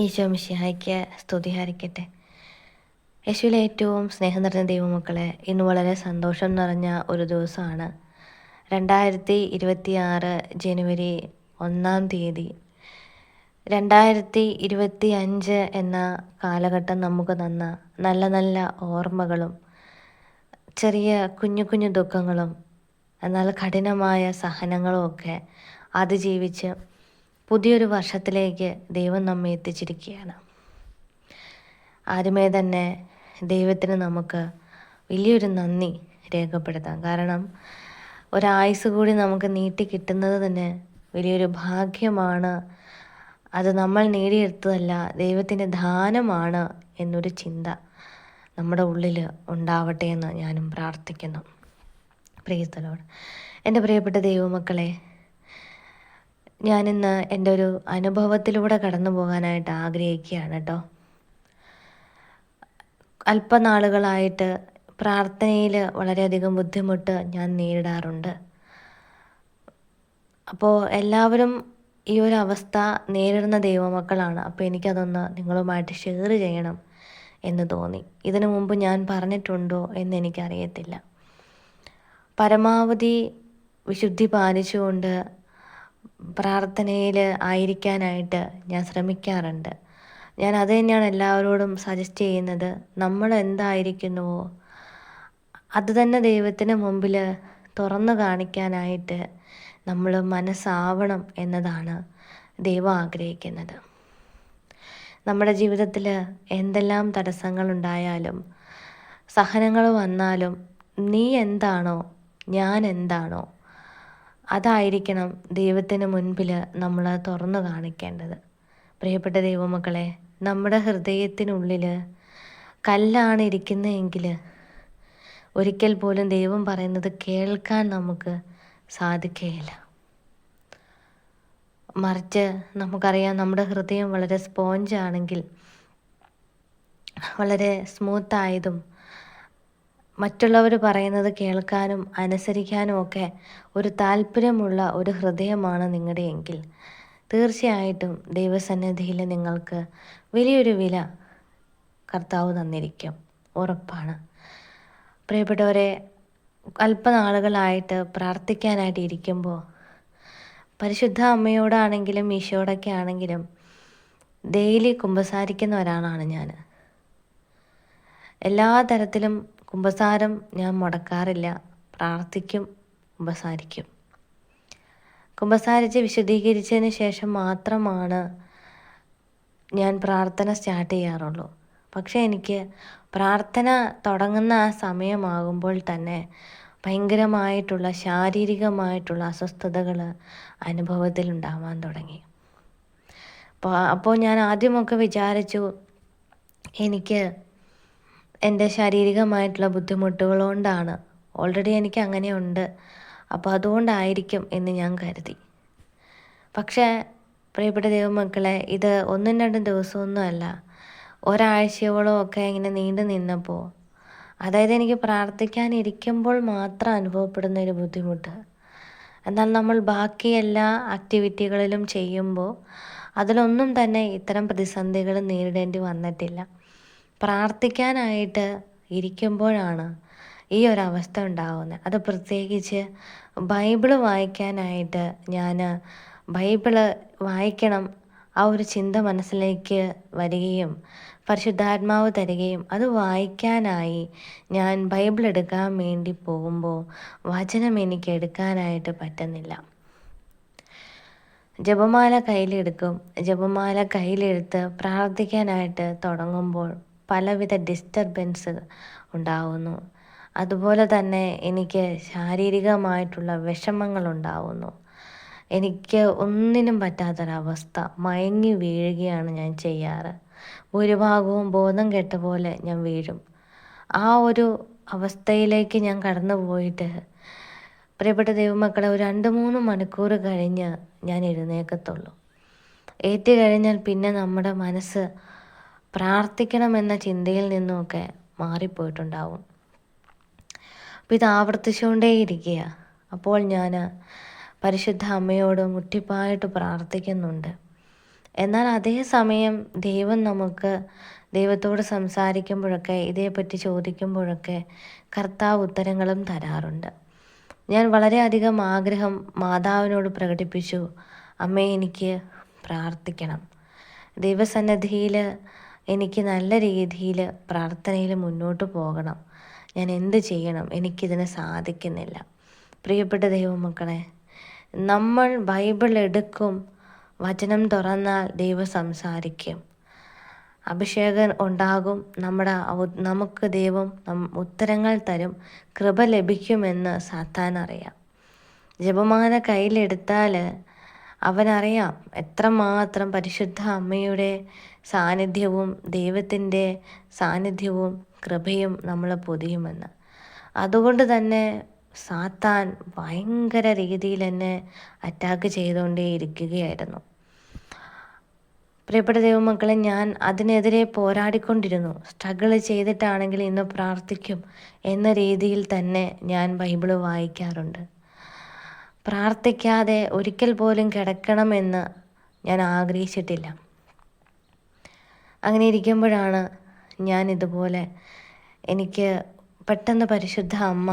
ഈശോ മിശിഹായ്ക്ക് സ്തുതിഹാരിക്കട്ടെ. യേശുവിലെ ഏറ്റവും സ്നേഹം നിറഞ്ഞ ദൈവമക്കളെ ഇന്ന് വളരെ സന്തോഷം നിറഞ്ഞ ഒരു ദിവസമാണ്. രണ്ടായിരത്തി ഇരുപത്തി ആറ് ജനുവരി ഒന്നാം തീയതി. രണ്ടായിരത്തി ഇരുപത്തി അഞ്ച് എന്ന കാലഘട്ടം നമുക്ക് തന്ന നല്ല നല്ല ഓർമ്മകളും ചെറിയ കുഞ്ഞു കുഞ്ഞു ദുഃഖങ്ങളും എന്നാൽ കഠിനമായ സഹനങ്ങളും ഒക്കെ അതിജീവിച്ച് പുതിയൊരു വർഷത്തിലേക്ക് ദൈവം നമ്മെ എത്തിച്ചിരിക്കുകയാണ്. ആദ്യമേ തന്നെ ദൈവത്തിന് നമുക്ക് വലിയൊരു നന്ദി രേഖപ്പെടുത്താം. കാരണം ഒരായുസ് കൂടി നമുക്ക് നീട്ടി കിട്ടുന്നത് തന്നെ വലിയൊരു ഭാഗ്യമാണ്. അത് നമ്മൾ നേടിയെടുത്തതല്ല ദൈവത്തിന്റെ ദാനമാണ് എന്നൊരു ചിന്ത നമ്മുടെ ഉള്ളിൽ ഉണ്ടാവട്ടെ എന്ന് ഞാനും പ്രാർത്ഥിക്കുന്നു. പ്രിയത്തലോട് എന്റെ പ്രിയപ്പെട്ട ദൈവമക്കളെ ഞാനിന്ന് എന്റെ ഒരു അനുഭവത്തിലൂടെ കടന്നു പോകാനായിട്ട് ആഗ്രഹിക്കുകയാണ് കേട്ടോ. അല്പനാളുകളായിട്ട് പ്രാർത്ഥനയിൽ വളരെയധികം ബുദ്ധിമുട്ട് ഞാൻ നേരിടാറുണ്ട്. അപ്പോൾ എല്ലാവരും ഈ ഒരു അവസ്ഥ നേരിടുന്ന ദൈവമക്കളാണ്. അപ്പോൾ എനിക്കതൊന്ന് നിങ്ങളുമായിട്ട് ഷെയർ ചെയ്യണം എന്ന് തോന്നി. ഇതിനു മുമ്പ് ഞാൻ പറഞ്ഞിട്ടുണ്ടോ എന്ന് എനിക്കറിയത്തില്ല. പരമാവധി വിശുദ്ധി പാലിച്ചുകൊണ്ട് പ്രാർത്ഥനയിൽ ആയിരിക്കാനായിട്ട് ഞാൻ ശ്രമിക്കാറുണ്ട്. ഞാൻ അത് തന്നെയാണ് എല്ലാവരോടും സജസ്റ്റ് ചെയ്യുന്നത്. നമ്മൾ എന്തായിരിക്കുന്നുവോ അത് തന്നെ ദൈവത്തിന് മുമ്പിൽ തുറന്നു കാണിക്കാനായിട്ട് നമ്മൾ മനസ്സാവണം എന്നതാണ് ദൈവം ആഗ്രഹിക്കുന്നത്. നമ്മുടെ ജീവിതത്തിൽ എന്തെല്ലാം തടസ്സങ്ങൾ ഉണ്ടായാലും സഹനങ്ങൾ വന്നാലും നീ എന്താണോ ഞാൻ എന്താണോ അതായിരിക്കണം ദൈവത്തിന് മുൻപിൽ നമ്മൾ തുറന്നു കാണിക്കേണ്ടത്. പ്രിയപ്പെട്ട ദൈവമക്കളെ നമ്മുടെ ഹൃദയത്തിനുള്ളിൽ കല്ലാണ് ഇരിക്കുന്നതെങ്കിൽ ഒരിക്കൽ പോലും ദൈവം പറയുന്നത് കേൾക്കാൻ നമുക്ക് സാധിക്കുകയില്ല. മറിച്ച് നമുക്കറിയാം നമ്മുടെ ഹൃദയം വളരെ സ്പോഞ്ച് ആണെങ്കിൽ വളരെ സ്മൂത്തായതും മറ്റുള്ളവർ പറയുന്നത് കേൾക്കാനും അനുസരിക്കാനും ഒക്കെ ഒരു താല്പര്യമുള്ള ഒരു ഹൃദയമാണ് നിങ്ങളുടെ എങ്കിൽ. തീർച്ചയായിട്ടും ദൈവസന്നിധിയിൽ നിങ്ങൾക്ക് വലിയൊരു വില കർത്താവ് തന്നിരിക്കും. ഉറപ്പാണ്. പ്രിയപ്പെട്ടവരെ അല്പനാളുകളായിട്ട് പ്രാർത്ഥിക്കാനായിട്ട് ഇരിക്കുമ്പോൾ പരിശുദ്ധ അമ്മയോടാണെങ്കിലും ഈശോടൊക്കെ ആണെങ്കിലും ഡെയിലി കുമ്പസാരിക്കുന്ന ഒരാളാണ് ഞാൻ എല്ലാ തരത്തിലും കുമ്പസാരം ഞാൻ മുടക്കാറില്ല. പ്രാർത്ഥിക്കും കുമ്പസാരിക്കും. കുമ്പസാരിച്ച് വിശദീകരിച്ചതിന് ശേഷം മാത്രമാണ് ഞാൻ പ്രാർത്ഥന സ്റ്റാർട്ട് ചെയ്യാറുള്ളൂ. പക്ഷേ എനിക്ക് പ്രാർത്ഥന തുടങ്ങുന്ന ആ സമയമാകുമ്പോൾ തന്നെ ഭയങ്കരമായിട്ടുള്ള ശാരീരികമായിട്ടുള്ള അസ്വസ്ഥതകൾ അനുഭവത്തിൽ ഉണ്ടാവാൻ തുടങ്ങി. അപ്പോൾ അപ്പോൾ ഞാൻ ആദ്യമൊക്കെ വിചാരിച്ചു എനിക്ക് എന്റെ ശാരീരികമായിട്ടുള്ള ബുദ്ധിമുട്ടുകൾ കൊണ്ടാണ്. ഓൾറെഡി എനിക്ക് അങ്ങനെയുണ്ട് അപ്പോൾ അതുകൊണ്ടായിരിക്കും എന്ന് ഞാൻ കരുതി. പക്ഷേ പ്രിയപ്പെട്ട ദൈവമക്കളെ ഇത് ഒന്നും രണ്ടും ദിവസമൊന്നുമല്ല. ഒരാഴ്ചയോളം ഒക്കെ ഇങ്ങനെ നീണ്ടു നിന്നപ്പോൾ അതായത് എനിക്ക് പ്രാർത്ഥിക്കാനിരിക്കുമ്പോൾ മാത്രം അനുഭവപ്പെടുന്ന ഒരു ബുദ്ധിമുട്ട്. എന്നാൽ നമ്മൾ ബാക്കി എല്ലാ ആക്ടിവിറ്റികളിലും ചെയ്യുമ്പോൾ അതിലൊന്നും തന്നെ ഇത്തരം പ്രതിസന്ധികൾ നേരിടേണ്ടി വന്നിട്ടില്ല. പ്രാർത്ഥിക്കാനായിട്ട് ഇരിക്കുമ്പോഴാണ് ഈ ഒരു അവസ്ഥ ഉണ്ടാകുന്നത് അത് പ്രത്യേകിച്ച് ബൈബിൾ വായിക്കാനായിട്ട് ഞാൻ ബൈബിൾ വായിക്കണം ആ ഒരു ചിന്ത മനസ്സിലേക്ക് വരികയും പരിശുദ്ധാത്മാവ് തരികയും അത് വായിക്കാനായി ഞാൻ ബൈബിൾ എടുക്കാൻ വേണ്ടി പോകുമ്പോൾ വചനം എനിക്ക് എടുക്കാനായിട്ട് പറ്റുന്നില്ല. ജപമാല കയ്യിലെടുക്കും. ജപമാല കയ്യിലെടുത്ത് പ്രാർത്ഥിക്കാനായിട്ട് തുടങ്ങുമ്പോൾ പലവിധ ഡിസ്റ്റർബൻസ് ഉണ്ടാകുന്നു അതുപോലെ തന്നെ എനിക്ക് ശാരീരികമായിട്ടുള്ള വിഷമങ്ങൾ ഉണ്ടാവുന്നു. എനിക്ക് ഒന്നിനും പറ്റാത്തൊരവസ്ഥ. മയങ്ങി വീഴുകയാണ് ഞാൻ ചെയ്യാറ്. ഭൂരിഭാഗവും ബോധം കെട്ട പോലെ ഞാൻ വീഴും. ആ ഒരു അവസ്ഥയിലേക്ക് ഞാൻ കടന്നു പോയിട്ട് പ്രിയപ്പെട്ട ദൈവമക്കളെ ഒരു രണ്ട് മൂന്ന് മണിക്കൂർ കഴിഞ്ഞ് ഞാൻ എഴുന്നേക്കത്തുള്ളൂ. ഏറ്റു കഴിഞ്ഞാൽ പിന്നെ നമ്മുടെ മനസ്സ് പ്രാർത്ഥിക്കണമെന്ന ചിന്തയിൽ നിന്നുമൊക്കെ മാറിപ്പോയിട്ടുണ്ടാവും. അപ്പോൾ ഇത് ആവർത്തിച്ചുകൊണ്ടേയിരിക്കുക അപ്പോൾ ഞാൻ പരിശുദ്ധ അമ്മയോട് മുട്ടിപ്പായിട്ട് പ്രാർത്ഥിക്കുന്നുണ്ട്. എന്നാൽ അതേ സമയം ദൈവം നമുക്ക് ദൈവത്തോട് സംസാരിക്കുമ്പോഴൊക്കെ ഇതേപ്പറ്റി ചോദിക്കുമ്പോഴൊക്കെ കർത്താവ് ഉത്തരങ്ങളും തരാറുണ്ട്. ഞാൻ വളരെയധികം ആഗ്രഹം മാതാവിനോട് പ്രകടിപ്പിച്ചു അമ്മേ എനിക്ക് പ്രാർത്ഥിക്കണം. ദൈവസന്നദ്ധിയിൽ എനിക്ക് നല്ല രീതിയിൽ പ്രാർത്ഥനയിൽ മുന്നോട്ട് പോകണം. ഞാൻ എന്ത് ചെയ്യണം? എനിക്കിതിന് സാധിക്കുന്നില്ല. പ്രിയപ്പെട്ട ദൈവമക്കളെ നമ്മൾ ബൈബിൾ എടുക്കും വചനം തുറന്നാൽ ദൈവം സംസാരിക്കും. അഭിഷേകം ഉണ്ടാകും നമ്മുടെ നമുക്ക് ദൈവം ഉത്തരങ്ങൾ തരും കൃപ ലഭിക്കുമെന്ന് സാത്താൻ അറിയാം. ജപമാല കയ്യിലെടുത്താൽ അവനറിയാം എത്രമാത്രം പരിശുദ്ധ അമ്മയുടെ സാന്നിധ്യവും ദൈവത്തിന്റെ സാന്നിധ്യവും കൃപയും നമ്മളെ പൊതിയുമെന്ന്. അതുകൊണ്ട് തന്നെ സാത്താൻ ഭയങ്കര രീതിയിൽ എന്നെ അറ്റാക്ക് ചെയ്തുകൊണ്ടേ ഇരിക്കുകയായിരുന്നു. പ്രിയപ്പെട്ട ദൈവമക്കളെ ഞാൻ അതിനെതിരെ പോരാടിക്കൊണ്ടിരുന്നു. സ്ട്രഗിൾ ചെയ്തിട്ടാണെങ്കിൽ ഇന്ന് പ്രാർത്ഥിക്കും എന്ന രീതിയിൽ തന്നെ ഞാൻ ബൈബിൾ വായിക്കാറുണ്ട്. പ്രാർത്ഥിക്കാതെ ഒരിക്കൽ പോലും കിടക്കണമെന്ന് ഞാൻ ആഗ്രഹിച്ചിട്ടില്ല. അങ്ങനെ ഇരിക്കുമ്പോഴാണ് ഞാൻ ഇതുപോലെ എനിക്ക് പെട്ടെന്ന് പരിശുദ്ധ അമ്മ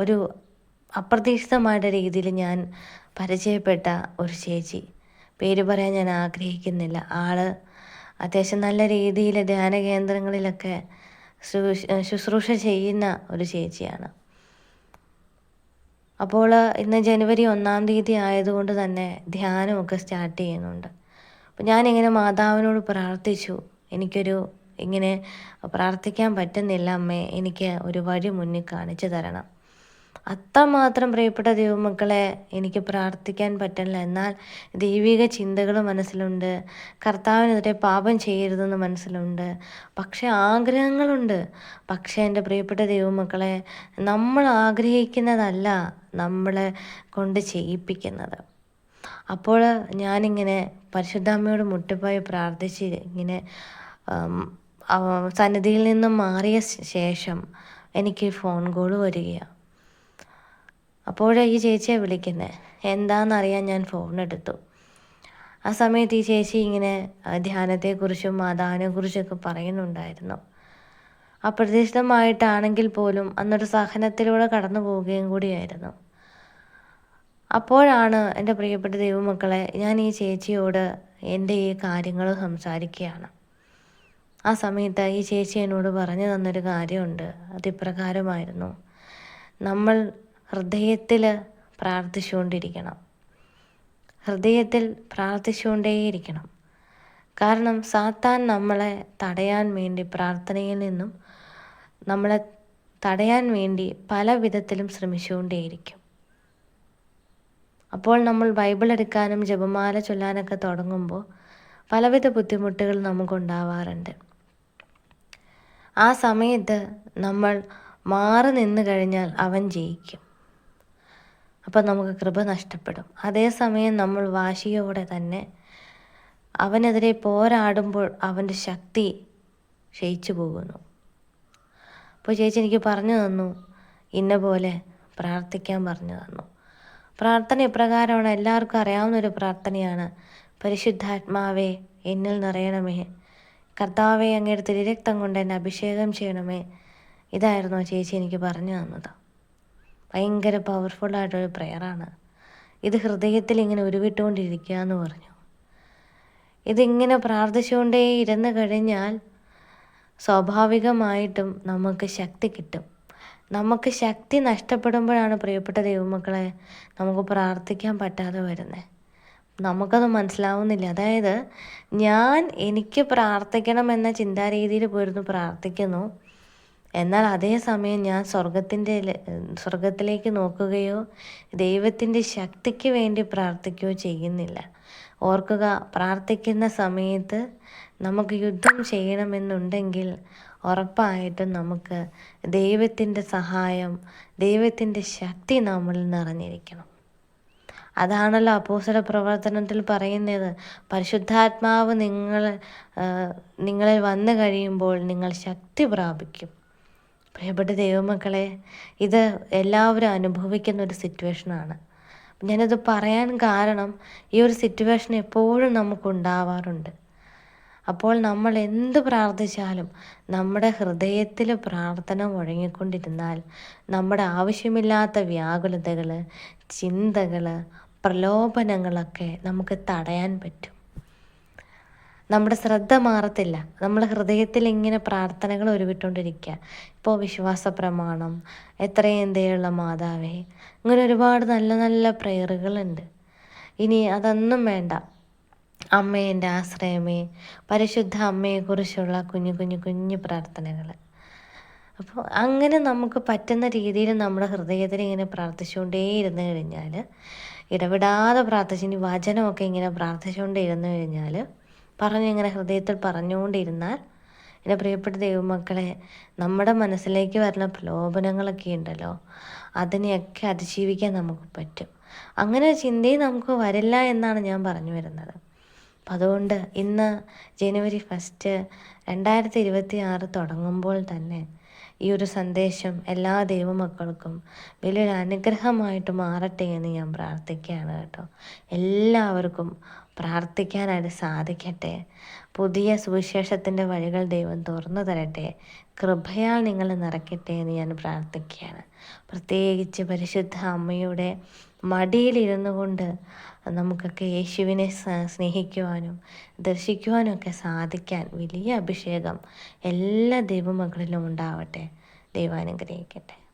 ഒരു അപ്രതീക്ഷിതമായിട്ട് രീതിയിൽ ഞാൻ പരിചയപ്പെട്ട ഒരു ചേച്ചി. പേര് പറയാൻ ഞാൻ ആഗ്രഹിക്കുന്നില്ല. ആൾ അത്യാവശ്യം നല്ല രീതിയിൽ ധ്യാന കേന്ദ്രങ്ങളിലൊക്കെ ശുശ്രൂഷ ചെയ്യുന്ന ഒരു ചേച്ചിയാണ്. അപ്പോൾ ഇന്ന് ജനുവരി ഒന്നാം തീയതി ആയതുകൊണ്ട് തന്നെ ധ്യാനമൊക്കെ സ്റ്റാർട്ട് ചെയ്യുന്നുണ്ട്. അപ്പോൾ ഞാനിങ്ങനെ മാതാവിനോട് പ്രാർത്ഥിച്ചു. എനിക്കൊരു ഇങ്ങനെ പ്രാർത്ഥിക്കാൻ പറ്റുന്നില്ല അമ്മേ എനിക്ക് ഒരു വഴി മുന്നിൽ കാണിച്ചു തരണം. അത്രമാത്രം പ്രിയപ്പെട്ട ദൈവമക്കളെ എനിക്ക് പ്രാർത്ഥിക്കാൻ പറ്റില്ല. എന്നാൽ ദൈവിക ചിന്തകൾ മനസ്സിലുണ്ട്. കർത്താവിനെതിരെ പാപം ചെയ്യരുതെന്ന് മനസ്സിലുണ്ട്. പക്ഷേ ആഗ്രഹങ്ങളുണ്ട്. പക്ഷേ എന്റെ പ്രിയപ്പെട്ട ദൈവമക്കളെ നമ്മൾ ആഗ്രഹിക്കുന്നതല്ല നമ്മളെ കൊണ്ട് ചെയ്യിപ്പിക്കുന്നത്. അപ്പോൾ ഞാനിങ്ങനെ പരിശുദ്ധാമ്മയോട് മുട്ടിപ്പോയി പ്രാർത്ഥിച്ച് ഇങ്ങനെ സന്നിധിയിൽ നിന്നും മാറിയ ശേഷം എനിക്ക് ഫോൺ കോൾ വരികയാണ് അപ്പോഴാണ് ഈ ചേച്ചിയെ വിളിക്കുന്നത് എന്താണെന്നറിയാൻ ഞാൻ ഫോൺ എടുത്തു. ആ സമയത്ത് ഈ ചേച്ചി ഇങ്ങനെ ധ്യാനത്തെക്കുറിച്ചും മാതാവിനെക്കുറിച്ചൊക്കെ പറയുന്നുണ്ടായിരുന്നു. അപ്രതീക്ഷിതമായിട്ടാണെങ്കിൽ പോലും അന്നൊരു സഹനത്തിലൂടെ കടന്നു പോവുകയും കൂടിയായിരുന്നു. അപ്പോഴാണ് എന്റെ പ്രിയപ്പെട്ട ദൈവമക്കളെ ഞാൻ ഈ ചേച്ചിയോട് എന്റെ ഈ കാര്യങ്ങൾ സംസാരിക്കുകയാണ്. ആ സമയത്ത് ഈ ചേച്ചി എന്നോട് പറഞ്ഞു തന്നൊരു കാര്യമുണ്ട്. അതിപ്രകാരമായിരുന്നു. നമ്മൾ ഹൃദയത്തിൽ പ്രാർത്ഥിച്ചുകൊണ്ടിരിക്കണം. ഹൃദയത്തിൽ പ്രാർത്ഥിച്ചുകൊണ്ടേയിരിക്കണം. കാരണം സാത്താൻ നമ്മളെ തടയാൻ വേണ്ടി പ്രാർത്ഥനയിൽ നിന്നും നമ്മളെ തടയാൻ വേണ്ടി പല വിധത്തിലും ശ്രമിച്ചുകൊണ്ടേയിരിക്കും. അപ്പോൾ നമ്മൾ ബൈബിൾ എടുക്കാനും ജപമാല ചൊല്ലാനൊക്കെ തുടങ്ങുമ്പോൾ പലവിധ ബുദ്ധിമുട്ടുകൾ നമുക്കുണ്ടാവാറുണ്ട്. ആ സമയത്ത് നമ്മൾ മാറി നിന്ന് കഴിഞ്ഞാൽ അവൻ ജയിക്കും. അപ്പോൾ നമുക്ക് കൃപ നഷ്ടപ്പെടും. അതേസമയം നമ്മൾ വാശിയോടെ തന്നെ അവനെതിരെ പോരാടുമ്പോൾ അവന്റെ ശക്തി ക്ഷയിച്ചു പോകുന്നു. അപ്പോൾ ചേച്ചി എനിക്ക് പറഞ്ഞു തന്നു ഇന്ന പോലെ പ്രാർത്ഥിക്കാൻ പറഞ്ഞു തന്നു. പ്രാർത്ഥന ഇപ്രകാരമാണ് എല്ലാവർക്കും അറിയാവുന്ന ഒരു പ്രാർത്ഥനയാണ്. പരിശുദ്ധാത്മാവേ എന്നിൽ നിറയണമേ. കർത്താവെ അങ്ങയുടെ തിരുരക്തം കൊണ്ട് എന്നെ അഭിഷേകം ചെയ്യണമേ. ഇതായിരുന്നു ചേച്ചി എനിക്ക് പറഞ്ഞു തന്നത്. ഭയങ്കര പവർഫുള്ളായിട്ടൊരു പ്രെയറാണ് ഇത് ഹൃദയത്തിൽ ഇങ്ങനെ ഉരുവിട്ടുകൊണ്ടിരിക്കുക എന്ന് പറഞ്ഞു. ഇതിങ്ങനെ പ്രാർത്ഥിച്ചുകൊണ്ടേ ഇരുന്ന് കഴിഞ്ഞാൽ സ്വാഭാവികമായിട്ടും നമുക്ക് ശക്തി കിട്ടും. നമുക്ക് ശക്തി നഷ്ടപ്പെടുമ്പോഴാണ് പ്രിയപ്പെട്ട ദൈവമക്കളെ നമുക്ക് പ്രാർത്ഥിക്കാൻ പറ്റാതെ വരുന്നത് നമുക്കത് മനസ്സിലാവുന്നില്ല. അതായത് ഞാൻ എനിക്ക് പ്രാർത്ഥിക്കണം എന്ന ചിന്താരീതിയിൽ പോയിരുന്നു പ്രാർത്ഥിക്കുന്നു. എന്നാൽ അതേ സമയം ഞാൻ സ്വർഗത്തിന്റെ സ്വർഗത്തിലേക്ക് നോക്കുകയോ ദൈവത്തിന്റെ ശക്തിക്ക് വേണ്ടി പ്രാർത്ഥിക്കുകയോ ചെയ്യുന്നില്ല. ഓർക്കുക പ്രാർത്ഥിക്കുന്ന സമയത്ത് നമുക്ക് യുദ്ധം ചെയ്യണമെന്നുണ്ടെങ്കിൽ ഉറപ്പായിട്ടും നമുക്ക് ദൈവത്തിന്റെ സഹായം ദൈവത്തിന്റെ ശക്തി നമ്മളിൽ നിറഞ്ഞിരിക്കണം. അതാണല്ലോ അപ്പോസല പ്രവർത്തനത്തിൽ പറയുന്നത്. പരിശുദ്ധാത്മാവ് നിങ്ങൾ നിങ്ങളിൽ വന്നു കഴിയുമ്പോൾ നിങ്ങൾ ശക്തി പ്രാപിക്കും. പ്രിയപ്പെട്ട ദൈവമക്കളെ ഇത് എല്ലാവരും അനുഭവിക്കുന്ന ഒരു സിറ്റുവേഷനാണ്. ഞാനത് പറയാൻ കാരണം ഈ ഒരു സിറ്റുവേഷൻ എപ്പോഴും നമുക്കുണ്ടാവാറുണ്ട്. അപ്പോൾ നമ്മൾ എന്ത് പ്രാർത്ഥിച്ചാലും നമ്മുടെ ഹൃദയത്തിൽ പ്രാർത്ഥന മുഴങ്ങിക്കൊണ്ടിരുന്നാൽ നമ്മുടെ ആവശ്യമില്ലാത്ത വ്യാകുലതകൾ ചിന്തകൾ പ്രലോഭനങ്ങളൊക്കെ നമുക്ക് തടയാൻ പറ്റും. നമ്മുടെ ശ്രദ്ധ മാറത്തില്ല. നമ്മുടെ ഹൃദയത്തിൽ ഇങ്ങനെ പ്രാർത്ഥനകൾ ഒരുവിട്ടുകൊണ്ടിരിക്കുക. ഇപ്പോൾ വിശ്വാസ പ്രമാണം എത്രയും ദയുള്ള മാതാവേ ഇങ്ങനെ ഒരുപാട് നല്ല നല്ല പ്രയറുകളുണ്ട്. ഇനി അതൊന്നും വേണ്ട. അമ്മേ എന്റെ ആശ്രയമേ പരിശുദ്ധ അമ്മയെക്കുറിച്ചുള്ള കുഞ്ഞു കുഞ്ഞു കുഞ്ഞു പ്രാർത്ഥനകൾ അപ്പോൾ അങ്ങനെ നമുക്ക് പറ്റുന്ന രീതിയിൽ നമ്മുടെ ഹൃദയത്തിൽ ഇങ്ങനെ പ്രാർത്ഥിച്ചുകൊണ്ടേ ഇരുന്ന് കഴിഞ്ഞാൽ ഇടപെടാതെ പ്രാർത്ഥിച്ച് ഇനി വചനമൊക്കെ ഇങ്ങനെ പ്രാർത്ഥിച്ചുകൊണ്ടേ ഇരുന്ന് കഴിഞ്ഞാൽ പറഞ്ഞിങ്ങനെ ഹൃദയത്തിൽ പറഞ്ഞുകൊണ്ടിരുന്നാൽ എന്റെ പ്രിയപ്പെട്ട ദൈവമക്കളെ നമ്മുടെ മനസ്സിലേക്ക് വരുന്ന പ്രലോഭനങ്ങളൊക്കെ ഉണ്ടല്ലോ അതിനെയൊക്കെ അതിജീവിക്കാൻ നമുക്ക് പറ്റും. അങ്ങനെ ചിന്തയും നമുക്ക് വരില്ല എന്നാണ് ഞാൻ പറഞ്ഞു വരുന്നത്. അപ്പം അതുകൊണ്ട് ഇന്ന് ജനുവരി ഫസ്റ്റ് രണ്ടായിരത്തി ഇരുപത്തി ആറ് തുടങ്ങുമ്പോൾ തന്നെ ഈ ഒരു സന്ദേശം എല്ലാ ദൈവമക്കൾക്കും വലിയൊരു അനുഗ്രഹമായിട്ട് മാറട്ടെ എന്ന് ഞാൻ പ്രാർത്ഥിക്കുകയാണ് കേട്ടോ. എല്ലാവർക്കും പ്രാർത്ഥിക്കാനായിട്ട് സാധിക്കട്ടെ. പുതിയ സുവിശേഷത്തിന്റെ വഴികൾ ദൈവം തുറന്നു തരട്ടെ. കൃപയാൽ നിങ്ങൾ നിറയ്ക്കട്ടെ എന്ന് ഞാൻ പ്രാർത്ഥിക്കുകയാണ്. പ്രത്യേകിച്ച് പരിശുദ്ധ അമ്മയുടെ മടിയിലിരുന്നു കൊണ്ട് നമുക്കൊക്കെ യേശുവിനെ സ്നേഹിക്കുവാനും ദർശിക്കുവാനും ഒക്കെ സാധിക്കാൻ വലിയ അഭിഷേകം എല്ലാ ദൈവമക്കളിലും ഉണ്ടാവട്ടെ. ദൈവാനുഗ്രഹിക്കട്ടെ